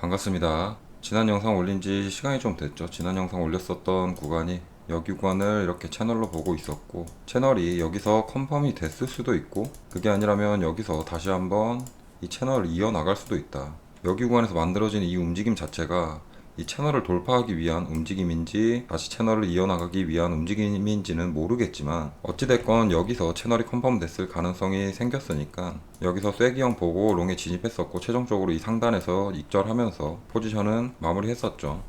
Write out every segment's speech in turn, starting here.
반갑습니다. 지난 영상 올린 지 시간이 좀 됐죠. 지난 영상 올렸었던 구간이 여기 구간을 이렇게 채널로 보고 있었고 채널이 여기서 컨펌이 됐을 수도 있고 그게 아니라면 여기서 다시 한번 이 채널을 이어나갈 수도 있다. 여기 구간에서 만들어진 이 움직임 자체가 이 채널을 돌파하기 위한 움직임인지 다시 채널을 이어나가기 위한 움직임인지는 모르겠지만 어찌됐건 여기서 채널이 컨펌 됐을 가능성이 생겼으니까 여기서 쐐기형 보고 롱에 진입했었고 최종적으로 이 상단에서 익절하면서 포지션은 마무리했었죠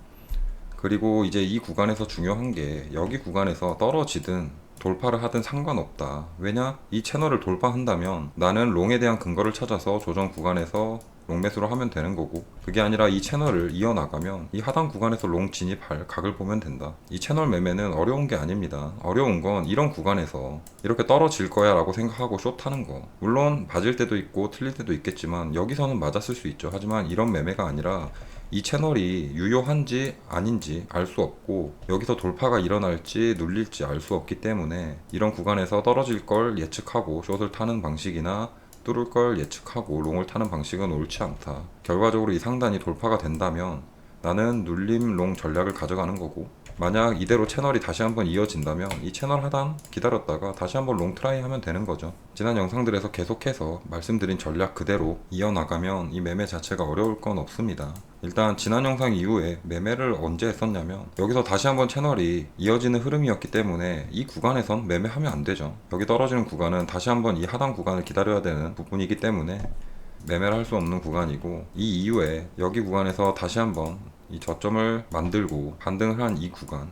그리고 이제 이 구간에서 중요한 게 여기 구간에서 떨어지든 돌파를 하든 상관없다. 왜냐? 이 채널을 돌파한다면 나는 롱에 대한 근거를 찾아서 조정 구간에서 롱 매수를 하면 되는 거고 그게 아니라 이 채널을 이어나가면 이 하단 구간에서 롱 진입할 각을 보면 된다. 이 채널 매매는 어려운 게 아닙니다. 어려운 건 이런 구간에서 이렇게 떨어질 거야 라고 생각하고 숏하는 거. 물론 맞을 때도 있고 틀릴 때도 있겠지만 여기서는 맞았을 수 있죠. 하지만 이런 매매가 아니라 이 채널이 유효한지 아닌지 알 수 없고 여기서 돌파가 일어날지 눌릴지 알 수 없기 때문에 이런 구간에서 떨어질 걸 예측하고 숏을 타는 방식이나 뚫을 걸 예측하고 롱을 타는 방식은 옳지 않다. 결과적으로 이 상단이 돌파가 된다면 나는 눌림 롱 전략을 가져가는 거고 만약 이대로 채널이 다시 한번 이어진다면 이 채널 하단 기다렸다가 다시 한번 롱 트라이 하면 되는 거죠. 지난 영상들에서 계속해서 말씀드린 전략 그대로 이어나가면 이 매매 자체가 어려울 건 없습니다. 일단 지난 영상 이후에 매매를 언제 했었냐면 여기서 다시 한번 채널이 이어지는 흐름이었기 때문에 이 구간에선 매매하면 안 되죠. 여기 떨어지는 구간은 다시 한번 이 하단 구간을 기다려야 되는 부분이기 때문에 매매를 할 수 없는 구간이고 이 이후에 여기 구간에서 다시 한번 이 저점을 만들고 반등을 한 이 구간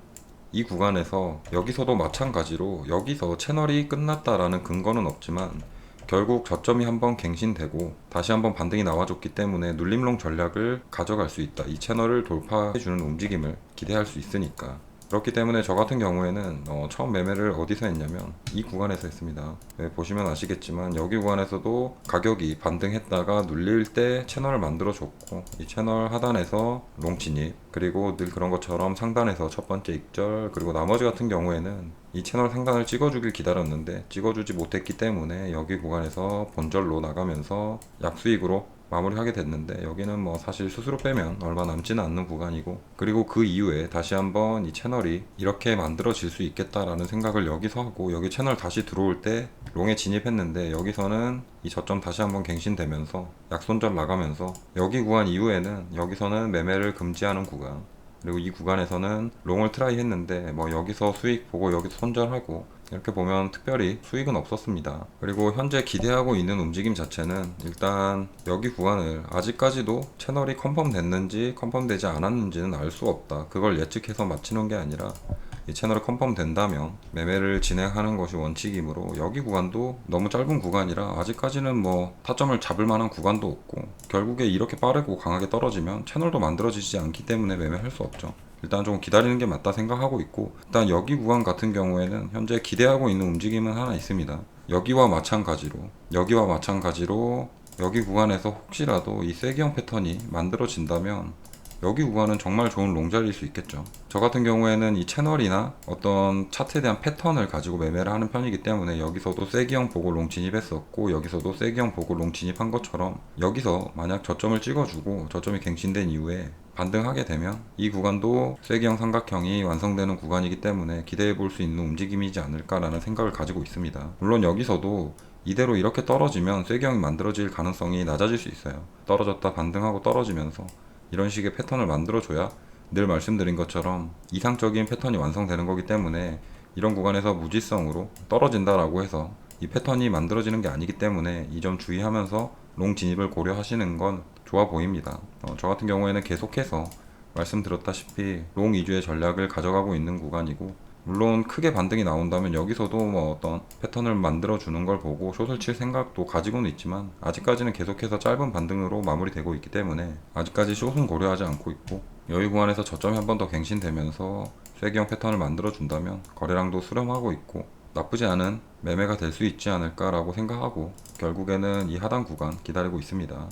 이 구간에서 여기서도 마찬가지로 여기서 채널이 끝났다라는 근거는 없지만 결국 저점이 한번 갱신되고 다시 한번 반등이 나와줬기 때문에 눌림롱 전략을 가져갈 수 있다. 이 채널을 돌파해주는 움직임을 기대할 수 있으니까. 그렇기 때문에 저 같은 경우에는 어, 처음 매매를 어디서 했냐면 이 구간에서 했습니다. 네, 보시면 아시겠지만 여기 구간에서도 가격이 반등했다가 눌릴 때 채널을 만들어 줬고 이 채널 하단에서 롱 진입 그리고 늘 그런 것처럼 상단에서 첫 번째 익절 그리고 나머지 같은 경우에는 이 채널 상단을 찍어주길 기다렸는데 찍어주지 못했기 때문에 여기 구간에서 본절로 나가면서 약수익으로 마무리하게 됐는데 여기는 뭐 사실 스스로 빼면 얼마 남지는 않는 구간이고 그리고 그 이후에 다시 한번 이 채널이 이렇게 만들어질 수 있겠다라는 생각을 여기서 하고 여기 채널 다시 들어올 때 롱에 진입했는데 여기서는 이 저점 다시 한번 갱신되면서 약손절 나가면서 여기 구간 이후에는 여기서는 매매를 금지하는 구간 그리고 이 구간에서는 롱을 트라이 했는데 뭐 여기서 수익 보고 여기서 손절하고 이렇게 보면 특별히 수익은 없었습니다. 그리고 현재 기대하고 있는 움직임 자체는 일단 여기 구간을 아직까지도 채널이 컨펌 됐는지 컨펌 되지 않았는지는 알 수 없다. 그걸 예측해서 맞추는 게 아니라 이 채널이 컨펌 된다면 매매를 진행하는 것이 원칙이므로 여기 구간도 너무 짧은 구간이라 아직까지는 뭐 타점을 잡을 만한 구간도 없고 결국에 이렇게 빠르고 강하게 떨어지면 채널도 만들어지지 않기 때문에 매매할 수 없죠. 일단 좀 기다리는 게 맞다 생각하고 있고 일단 여기 구간 같은 경우에는 현재 기대하고 있는 움직임은 하나 있습니다. 여기와 마찬가지로 여기와 마찬가지로 여기 구간에서 혹시라도 이 쐐기형 패턴이 만들어진다면 여기 구간은 정말 좋은 롱자리일 수 있겠죠. 저 같은 경우에는 이 채널이나 어떤 차트에 대한 패턴을 가지고 매매를 하는 편이기 때문에 여기서도 쐐기형 보고 롱 진입했었고 여기서도 쐐기형 보고 롱 진입한 것처럼 여기서 만약 저점을 찍어주고 저점이 갱신된 이후에 반등하게 되면 이 구간도 쐐기형 삼각형이 완성되는 구간이기 때문에 기대해 볼 수 있는 움직임이지 않을까라는 생각을 가지고 있습니다. 물론 여기서도 이대로 이렇게 떨어지면 쐐기형이 만들어질 가능성이 낮아질 수 있어요. 떨어졌다 반등하고 떨어지면서 이런 식의 패턴을 만들어줘야 늘 말씀드린 것처럼 이상적인 패턴이 완성되는 거기 때문에 이런 구간에서 무지성으로 떨어진다라고 해서 이 패턴이 만들어지는 게 아니기 때문에 이 점 주의하면서 롱 진입을 고려하시는 건 좋아 보입니다. 어, 저 같은 경우에는 계속해서 말씀드렸다시피 롱 위주의 전략을 가져가고 있는 구간이고 물론 크게 반등이 나온다면 여기서도 뭐 어떤 패턴을 만들어 주는 걸 보고 숏을 칠 생각도 가지고는 있지만 아직까지는 계속해서 짧은 반등으로 마무리되고 있기 때문에 아직까지 숏은 고려하지 않고 있고 여기 구간에서 저점이 한 번 더 갱신되면서 쐐기형 패턴을 만들어 준다면 거래량도 수렴하고 있고 나쁘지 않은 매매가 될 수 있지 않을까라고 생각하고 결국에는 이 하단 구간 기다리고 있습니다.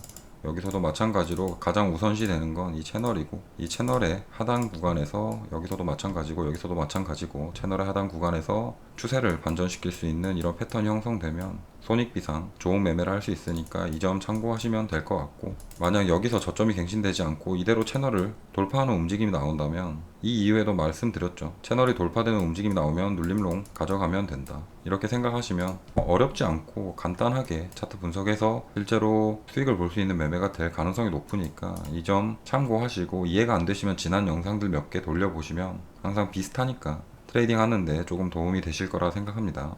여기서도 마찬가지로 가장 우선시 되는 건 이 채널이고 이 채널의 하단 구간에서 여기서도 마찬가지고 여기서도 마찬가지고 채널의 하단 구간에서 추세를 반전시킬 수 있는 이런 패턴이 형성되면 손익비상 좋은 매매를 할 수 있으니까 이 점 참고하시면 될 것 같고 만약 여기서 저점이 갱신되지 않고 이대로 채널을 돌파하는 움직임이 나온다면 이 이후에도 말씀드렸죠 채널이 돌파되는 움직임이 나오면 눌림롱 가져가면 된다 이렇게 생각하시면 어렵지 않고 간단하게 차트 분석해서 실제로 수익을 볼 수 있는 매매가 될 가능성이 높으니까 이 점 참고하시고 이해가 안 되시면 지난 영상들 몇 개 돌려보시면 항상 비슷하니까 트레이딩 하는데 조금 도움이 되실 거라 생각합니다.